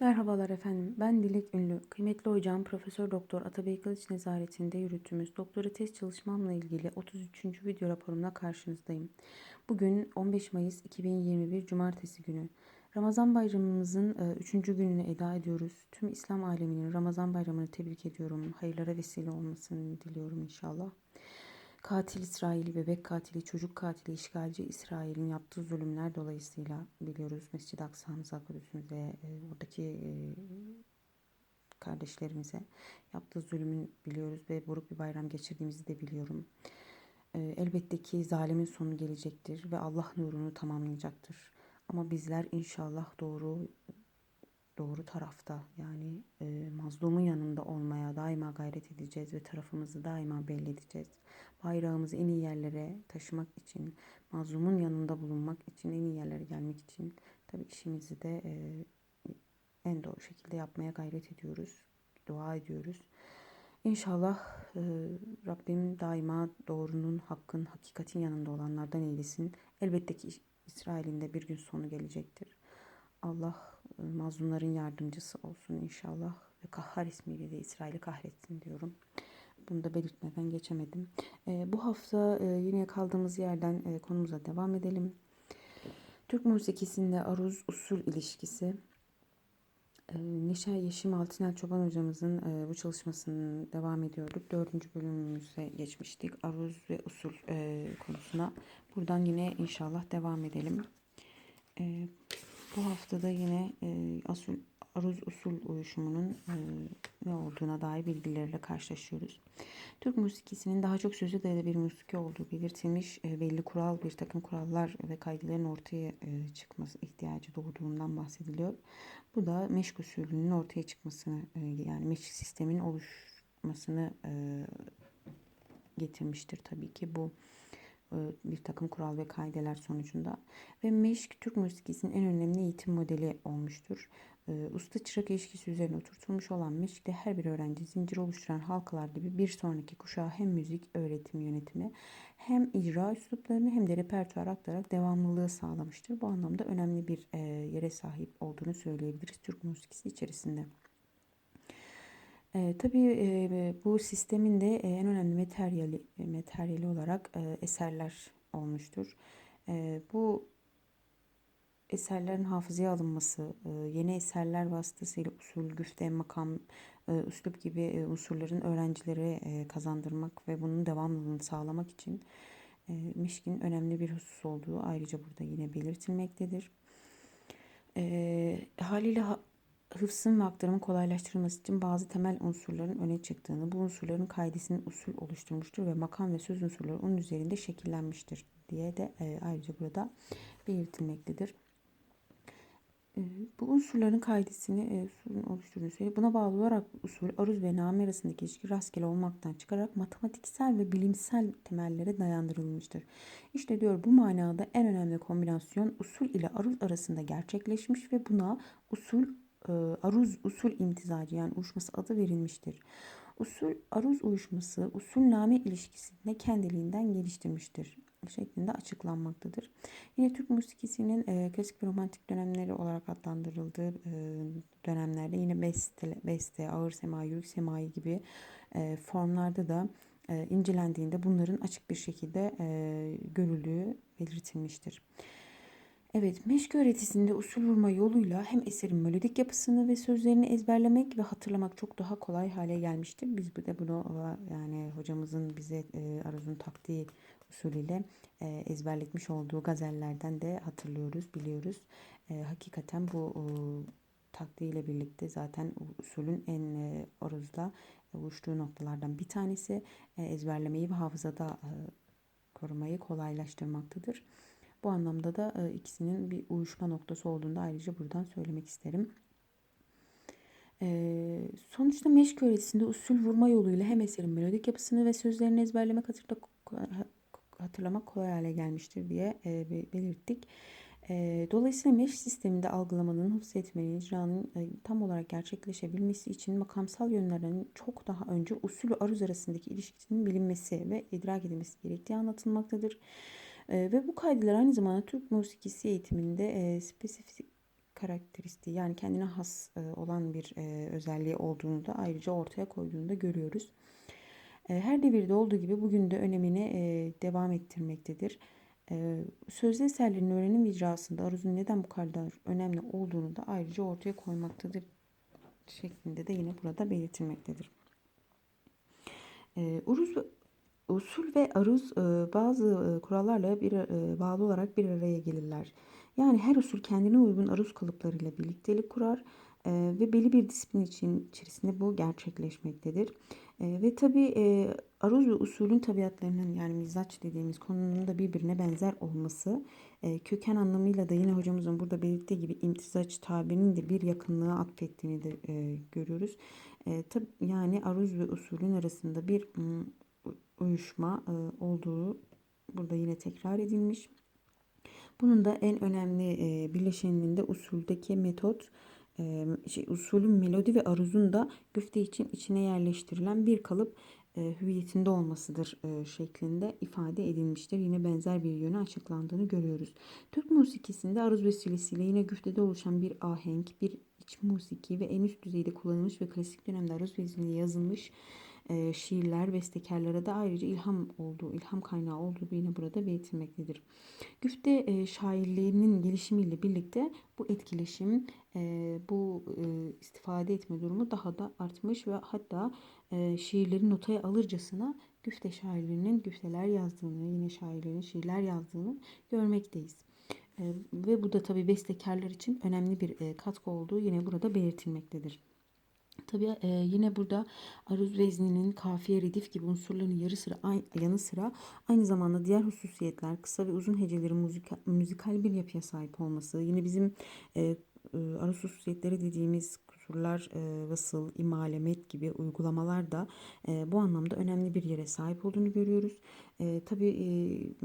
Merhabalar efendim. Ben Dilek Ünlü. Kıymetli hocam Profesör Doktor Atabey Kılıç nezaretinde yürüttüğümüz doktora test çalışmamla ilgili 33. video raporumla karşınızdayım. Bugün 15 Mayıs 2021 Cumartesi günü. Ramazan bayramımızın 3. gününü eda ediyoruz. Tüm İslam aleminin Ramazan bayramını tebrik ediyorum. Hayırlara vesile olmasını diliyorum inşallah. Katil İsrail, bebek katili, çocuk katili, işgalci İsrail'in yaptığı zulümler dolayısıyla biliyoruz Mescid-i Aksa'mıza, Kudüs'ümüze, e, oradaki e, kardeşlerimize yaptığı zulümün biliyoruz ve buruk bir bayram geçirdiğimizi de biliyorum. E, elbette ki zalimin sonu gelecektir ve Allah nurunu tamamlayacaktır. Ama bizler inşallah doğru doğru tarafta yani e, mazlumun yanında olmaya daima gayret edeceğiz ve tarafımızı daima belli edeceğiz. Bayrağımızı en iyi yerlere taşımak için, mazlumun yanında bulunmak için, en iyi yerlere gelmek için tabii işimizi de e, en doğru şekilde yapmaya gayret ediyoruz, dua ediyoruz. İnşallah e, Rabbim daima doğrunun, hakkın, hakikatin yanında olanlardan eylesin. Elbette ki İsrail'in de bir gün sonu gelecektir. Allah mazlumların yardımcısı olsun inşallah. Ve Kahhar ismiyle de İsrail'i kahretsin diyorum. Bunu da belirtmeden geçemedim. E, bu hafta e, yine kaldığımız yerden e, konumuza devam edelim. Türk musikisinde aruz usul ilişkisi. E, Neşe Yeşim Altınel Çoban hocamızın e, bu çalışmasını devam ediyorduk. Dördüncü bölümümüze geçmiştik. Aruz ve usul e, konusuna. Buradan yine inşallah devam edelim. E, bu haftada yine e, asul, aruz usul uyuşumunun e, ne olduğuna dair bilgilerle karşılaşıyoruz. Türk musikisinin daha çok sözü dayalı bir musiki olduğu belirtilmiş e, belli kural bir takım kurallar ve kaydelerin ortaya e, çıkması ihtiyacı doğduğundan bahsediliyor. Bu da meşk usulünün ortaya çıkmasını e, yani meşk sistemin oluşmasını e, getirmiştir tabii ki bu bir takım kural ve kaideler sonucunda ve meşk Türk musikisinin en önemli eğitim modeli olmuştur. E, usta çırak ilişkisi üzerine oturtulmuş olan meşkte her bir öğrenci zincir oluşturan halkalar gibi bir sonraki kuşağa hem müzik öğretim yönetimi hem icra üsluplarını hem de repertuar aktararak devamlılığı sağlamıştır. Bu anlamda önemli bir e, yere sahip olduğunu söyleyebiliriz Türk musikisi içerisinde. E, tabii e, bu sistemin de en önemli materyali, materyali olarak e, eserler olmuştur. E, bu eserlerin hafızaya alınması, e, yeni eserler vasıtasıyla usul, güfte, makam, e, üslup gibi e, unsurların öğrencilere e, kazandırmak ve bunun devamlılığını sağlamak için e, Mişkin önemli bir husus olduğu ayrıca burada yine belirtilmektedir. E, haliyle ha, hıfzın ve aktarımın kolaylaştırılması için bazı temel unsurların öne çıktığını, bu unsurların kaidesinin usul oluşturmuştur ve makam ve söz unsurları onun üzerinde şekillenmiştir diye de e, ayrıca burada belirtilmektedir. E, bu unsurların kaidesini e, usulün oluşturduğunu söylüyor. Buna bağlı olarak usul, aruz ve name arasındaki ilişki rastgele olmaktan çıkarak matematiksel ve bilimsel temellere dayandırılmıştır. İşte diyor bu manada en önemli kombinasyon usul ile aruz arasında gerçekleşmiş ve buna usul e, aruz usul imtizacı yani uyuşması adı verilmiştir. Usul aruz uyuşması usul name ilişkisinde kendiliğinden geliştirmiştir şeklinde açıklanmaktadır. Yine Türk musikisinin e, klasik ve romantik dönemleri olarak adlandırıldığı e, dönemlerde yine beste, beste, ağır sema, yürük semai gibi e, formlarda da e, incelendiğinde bunların açık bir şekilde e, görüldüğü belirtilmiştir. Evet, meşk öğretisinde usul vurma yoluyla hem eserin melodik yapısını ve sözlerini ezberlemek ve hatırlamak çok daha kolay hale gelmiştir. Biz de bunu yani hocamızın bize e, Aruz'un taktiği usulüyle e, ezberletmiş olduğu gazellerden de hatırlıyoruz, biliyoruz. E, hakikaten bu e, taktiğiyle birlikte zaten usulün en e, Aruz'da uçtuğu noktalardan bir tanesi e, ezberlemeyi ve hafızada e, korumayı kolaylaştırmaktadır. Bu anlamda da e, ikisinin bir uyuşma noktası olduğunu da ayrıca buradan söylemek isterim. E, sonuçta meşk öğretisinde usul vurma yoluyla hem eserin melodik yapısını ve sözlerini ezberlemek hatırlamak kolay hale gelmiştir diye e, belirttik. E, dolayısıyla meş sisteminde algılamanın, hıfzetmenin, icranın e, tam olarak gerçekleşebilmesi için makamsal yönlerden çok daha önce usul ve aruz arasındaki ilişkisinin bilinmesi ve idrak edilmesi gerektiği anlatılmaktadır. E, ve bu kaydeler aynı zamanda Türk musikisi eğitiminde e, spesifik karakteristiği yani kendine has e, olan bir e, özelliği olduğunu da ayrıca ortaya koyduğunu da görüyoruz. E, her devirde olduğu gibi bugün de önemini e, devam ettirmektedir. E, sözlü eserlerin öğrenim icrasında aruzun neden bu kadar önemli olduğunu da ayrıca ortaya koymaktadır şeklinde de yine burada belirtilmektedir. E, uruz usul ve aruz bazı kurallarla bir bağlı olarak bir araya gelirler. Yani her usul kendine uygun aruz kalıplarıyla birliktelik kurar ve belli bir disiplin için içerisinde bu gerçekleşmektedir. Ve tabii e, aruz ve usulün tabiatlarının yani mizaç dediğimiz konunun da birbirine benzer olması köken anlamıyla da yine hocamızın burada belirttiği gibi imtizaç tabirinin de bir yakınlığı atfettiğini de görüyoruz. E, tabii yani aruz ve usulün arasında bir uyuşma e, olduğu burada yine tekrar edilmiş. Bunun da en önemli e, bileşeninin de usuldeki metot, e, şey, usulün melodi ve aruzun da güfte için içine yerleştirilen bir kalıp e, hüviyetinde olmasıdır e, şeklinde ifade edilmiştir. Yine benzer bir yönü açıklandığını görüyoruz. Türk musikisinde aruz vesilesiyle yine güftede oluşan bir ahenk, bir iç musiki ve en üst düzeyde kullanılmış ve klasik dönemde aruz vesilesiyle yazılmış e, şiirler, bestekarlara da ayrıca ilham olduğu, ilham kaynağı olduğu yine burada belirtilmektedir. Güfte e, şairliğinin gelişimiyle birlikte bu etkileşim, e, bu e, istifade etme durumu daha da artmış ve hatta e, şiirleri notaya alırcasına güfte şairlerinin güfteler yazdığını, yine şairlerin şiirler yazdığını görmekteyiz. Ve bu da tabi bestekarlar için önemli bir katkı olduğu yine burada belirtilmektedir. Tabii e, yine burada aruz vezninin kafiye, redif gibi unsurların yarı sıra yanı sıra aynı zamanda diğer hususiyetler, kısa ve uzun hecelerin müzika, müzikal bir yapıya sahip olması, yine bizim e, e, aruz hususiyetleri dediğimiz kusurlar, e, vasıl, imalemet gibi uygulamalar da e, bu anlamda önemli bir yere sahip olduğunu görüyoruz. E, tabii e,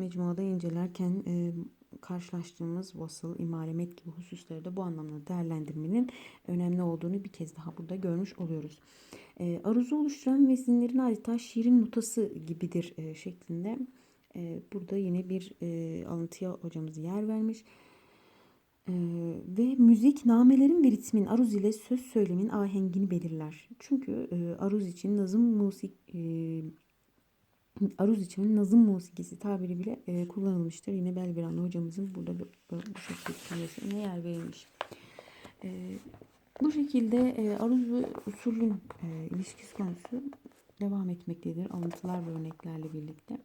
mecmuada incelerken e, karşılaştığımız vasıl, imalemet gibi hususları da bu anlamda değerlendirmenin önemli olduğunu bir kez daha burada görmüş oluyoruz. E, aruzu oluşturan vezinlerin adeta şiirin notası gibidir e, şeklinde e, burada yine bir e, alıntıya hocamız yer vermiş. Ee, ve müzik namelerin ve ritmin aruz ile söz söylemin ahengini belirler. Çünkü e, aruz için nazım musik e, aruz için nazım musikisi tabiri bile e, kullanılmıştır. Yine Belgranlı hocamızın burada bu, bu şekilde yer verilmiş. E, bu şekilde e, aruz ve usulün e, ilişkisi konusu devam etmektedir. Alıntılar ve örneklerle birlikte.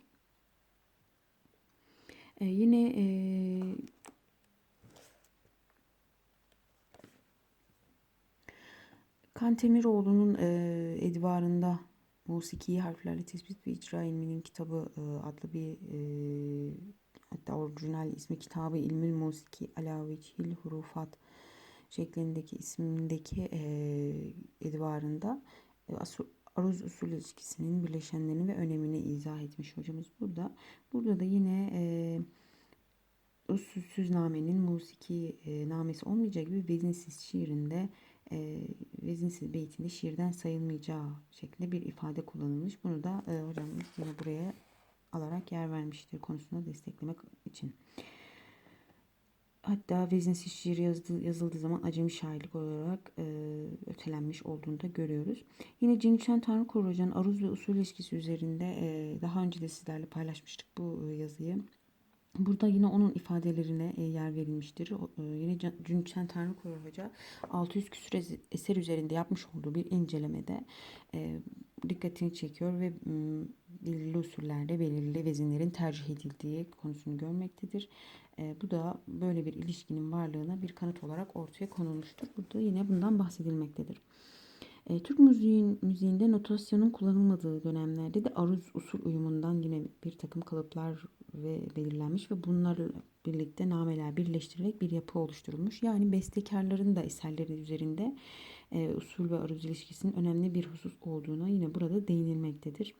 E, yine e, Kantemiroğlu'nun e, Edvarında Musiki Harflerle Tespit ve İcra İlminin Kitabı e, adlı bir e, hatta orijinal ismi kitabı İlmül Musiki ala Vecihil Hurufat şeklindeki ismindeki e, Edvarında e, aruz usul ilişkisinin bileşenlerini ve önemini izah etmiş hocamız burada. Burada da yine e, usulsüz namenin musiki e, namesi olmayacağı gibi vezinsiz şiirinde e, vezinsiz beytinde şiirden sayılmayacağı şeklinde bir ifade kullanılmış. Bunu da e, hocamız yine buraya alarak yer vermiştir konusunu desteklemek için. Hatta vezinsiz şiir yazdı, yazıldığı zaman acemi şairlik olarak e, ötelenmiş olduğunu da görüyoruz. Yine Cengiz Tanrı Hoca'nın aruz ve usul ilişkisi üzerinde e, daha önce de sizlerle paylaşmıştık bu e, yazıyı. Burada yine onun ifadelerine e, yer verilmiştir. E, yine Cünçen Tanrı Koru Hoca 600 küsur eser üzerinde yapmış olduğu bir incelemede e, dikkatini çekiyor ve belirli usullerde belirli vezinlerin tercih edildiği konusunu görmektedir. Bu da böyle bir ilişkinin varlığına bir kanıt olarak ortaya konulmuştur. Burada yine bundan bahsedilmektedir. Türk müziğin, müziğinde notasyonun kullanılmadığı dönemlerde de aruz usul uyumundan yine bir takım kalıplar ve belirlenmiş ve bunlarla birlikte nameler birleştirerek bir yapı oluşturulmuş. Yani bestekarların da eserleri üzerinde e, usul ve aruz ilişkisinin önemli bir husus olduğuna yine burada değinilmektedir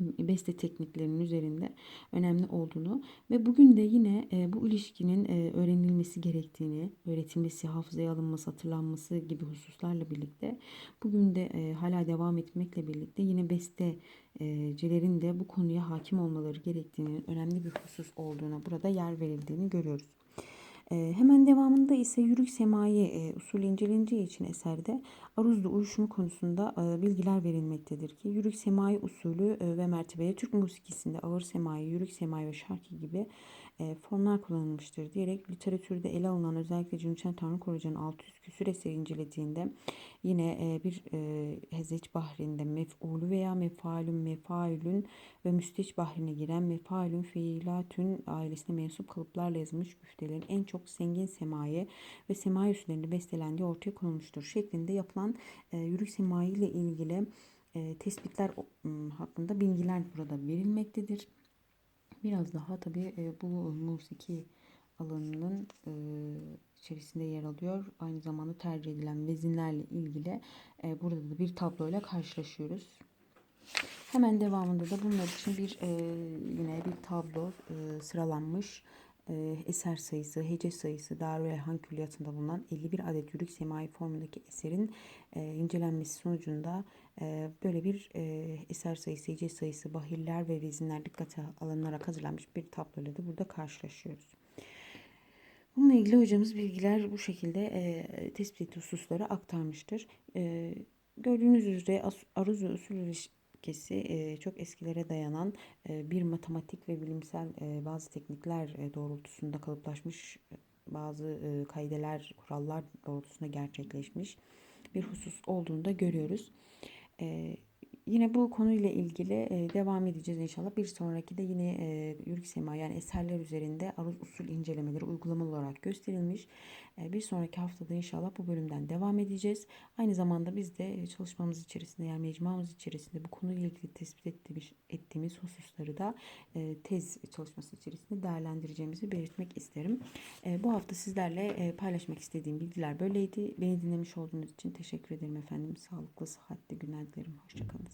beste tekniklerinin üzerinde önemli olduğunu ve bugün de yine e, bu ilişkinin e, öğrenilmesi gerektiğini, öğretilmesi, hafızaya alınması, hatırlanması gibi hususlarla birlikte bugün de e, hala devam etmekle birlikte yine bestecilerin de bu konuya hakim olmaları gerektiğini, önemli bir husus olduğuna burada yer verildiğini görüyoruz. E, hemen devamında ise yürük semayi e, usulü inceleneceği için eserde aruzlu uyuşumu konusunda e, bilgiler verilmektedir ki yürük semayi usulü e, ve mertebeye Türk musikisinde ağır semayi, yürük semayi ve şarkı gibi e, formlar kullanılmıştır diyerek literatürde ele alınan özellikle Cüneyt Tanrı Korucan'ın 600 küsur eseri incelediğinde yine e, bir e, Hezeç Bahri'nde mef'ulü veya mefalün, mefaülün ve müsteç bahrine giren mefaülün fiilatün ailesine mensup kalıplarla yazılmış güftelerin en çok zengin semaye ve semayi üslerinde bestelendiği ortaya konulmuştur şeklinde yapılan e, yürük semayi ile ilgili e, tespitler hakkında bilgiler burada verilmektedir. Biraz daha tabii e, bu musiki alanının e, içerisinde yer alıyor. Aynı zamanda tercih edilen vezinlerle ilgili e, burada da bir tabloyla karşılaşıyoruz. Hemen devamında da bunlar için bir yine bir tablo sıralanmış. E, eser sayısı, hece sayısı, Darül Elhan Külliyatı'nda bulunan 51 adet yürük semai formundaki eserin e, incelenmesi sonucunda e, böyle bir e, eser sayısı, hece sayısı, bahirler ve vezinler dikkate alınarak hazırlanmış bir tabloyla da burada karşılaşıyoruz. Bununla ilgili hocamız bilgiler bu şekilde e, tespit ettiği hususları aktarmıştır. E, gördüğünüz üzere aruz ve usul e, çok eskilere dayanan bir matematik ve bilimsel bazı teknikler doğrultusunda kalıplaşmış bazı kaideler, kurallar doğrultusunda gerçekleşmiş bir husus olduğunu da görüyoruz. Yine bu konuyla ilgili devam edeceğiz inşallah. Bir sonraki de yine yürük sema yani eserler üzerinde aruz usul incelemeleri uygulamalı olarak gösterilmiş. Bir sonraki haftada inşallah bu bölümden devam edeceğiz. Aynı zamanda biz de çalışmamız içerisinde yani mecmuamız içerisinde bu konuyla ilgili tespit ettiğimiz, ettiğimiz hususları da tez çalışması içerisinde değerlendireceğimizi belirtmek isterim. Bu hafta sizlerle paylaşmak istediğim bilgiler böyleydi. Beni dinlemiş olduğunuz için teşekkür ederim efendim. Sağlıklı, sıhhatli günler dilerim. Hoşçakalın.